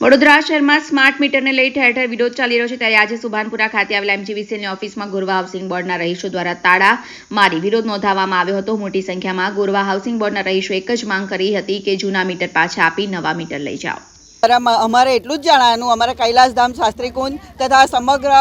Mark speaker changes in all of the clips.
Speaker 1: વડોદરા શહેરમાં સ્માર્ટ મીટરને લઈ ઠેર ઠેર વિરોધ ચાલી રહ્યો છે ત્યારે આજે સુભાનપુરા ખાતે આવેલા એમજીવીસીએલની ઓફિસમાં ગોરવા હાઉસિંગ બોર્ડના રહીશો દ્વારા તાળા મારી વિરોધ નોંધાવવામાં આવ્યો હતો. મોટી સંખ્યામાં ગોરવા હાઉસિંગ બોર્ડના રહીશો એક જ માંગ કરી હતી કે જૂના મીટર પાછા આપી નવા મીટર લઈ જાઓ.
Speaker 2: અમારા- એટલું જ જાણવાનું, અમારા કૈલાસધામ શાસ્ત્રી કુંજ તથા સમગ્ર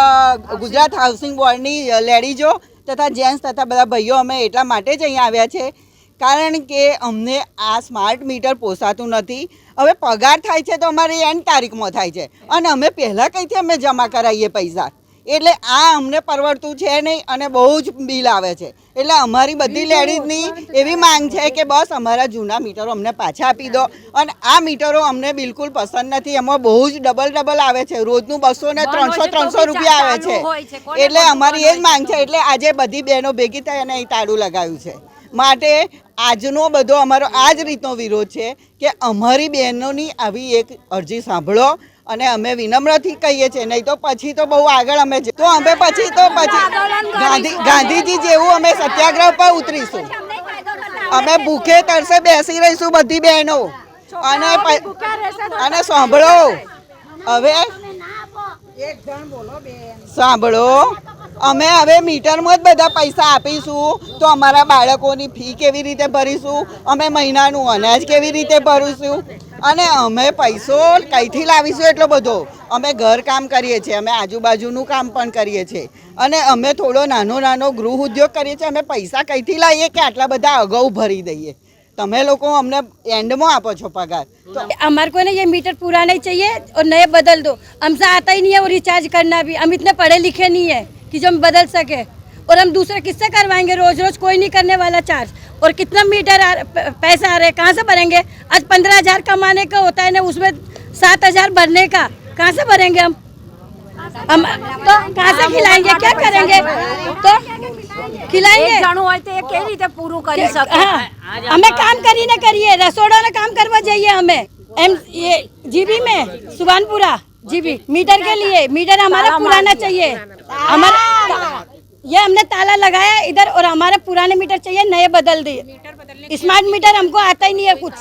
Speaker 2: ગુજરાત હાઉસિંગ બોર્ડની લેડીઝો તથા જેન્ટ્સ તથા બધા ભાઈઓ અમે એટલા માટે જ અહીંયા આવ્યા છે કારણ કે અમને આ સ્માર્ટ મીટર પોસાતું નથી. હવે પગાર થાય છે તો અમારી એન્ડ તારીખમાં થાય છે. અને અમે પહેલાં કંઈથી અમે જમા કરાવીએ પૈસા. એટલે આ અમને પરવડતું છે નહીં અને બહુ જ બિલ આવે છે. એટલે અમારી બધી લેડીઝની એવી માંગ છે. કે બસ અમારા જૂના મીટરો અમને પાછા આપી દો. અને આ મીટરો અમને બિલકુલ પસંદ નથી. એમાં બહુ જ ડબલ ડબલ આવે છે. રોજનું બસો ને ત્રણસો ત્રણસો રૂપિયા આવે છે. એટલે અમારી એ જ માંગ છે. એટલે આજે બધી બહેનો ભેગી થઈ અને અહીં તાળું લગાવ્યું છે. માટે આજનો બધો અમારો આ જ રીતનો વિરોધ છે કે અમારી બહેનોની આવી એક અરજી સાંભળો અને અમે વિનમ્રથી કહીએ છીએ. નહીં તો પછી તો બહુ આગળ અમે તો અમે પછી તો પછી ગાંધી ગાંધીજી જેવું અમે સત્યાગ્રહ પર ઉતરીશું. અમે ભૂખે તરસે બેસી રહીશું બધી બહેનો. અને અને સાંભળો. હવે સાંભળો. અમે હવે મીટરમાં જ બધા પૈસા આપીશું તો અમારા બાળકોની ફી કેવી રીતે ભરીશું અમે મહિનાનું અનાજ કેવી રીતે ભરીશું અને અમે પૈસો કઈથી લાવીશું એટલો બધો અમે ઘર કામ કરીએ છીએ અમે આજુબાજુનું કામ પણ કરીએ છીએ અને અમે થોડો નાનો નાનો ગૃહ ઉદ્યોગ કરીએ છીએ અમે પૈસા કઈથી લાવીએ કે આટલા બધા અગાઉ ભરી દઈએ તમે લોકો અમને એન્ડમાં આપો છો પગાર તો
Speaker 3: हमारे को ना ये मीटर पूरा नहीं चाहिए और नए बदल दो हमसे आता ही नहीं है वो रिचार्ज करना भी हम इतने पढ़े लिखे नहीं है कि जो हम बदल सके। और हम दूसरा किससे करवाएँगे? रोज रोज कोई नहीं करने वाला चार्ज और कितना मीटर आ, पैसा आ रहा है? कहाँ से भरेंगे? आज पंद्रह हज़ार कमाने का होता है ना उसमें सात हज़ार भरने का। कहाँ से भरेंगे हम? हम तो कहाँ से खिलाएँगे? क्या करेंगे? तो खिलाएँगे। हाँ। हमें काम करी ना करिए। रसोड़ा ना काम करवा जाइए हमें। एम ये जीबी में? सुभानपुरा? जीबी मीटर के लिए। मीटर हमारा पुराना चाहिए। हमारा ये हमने ताला लगाया इधर और हमारे पुराने मीटर चाहिए नए बदल दिए स्मार्ट मीटर हमको आता ही नहीं है कुछ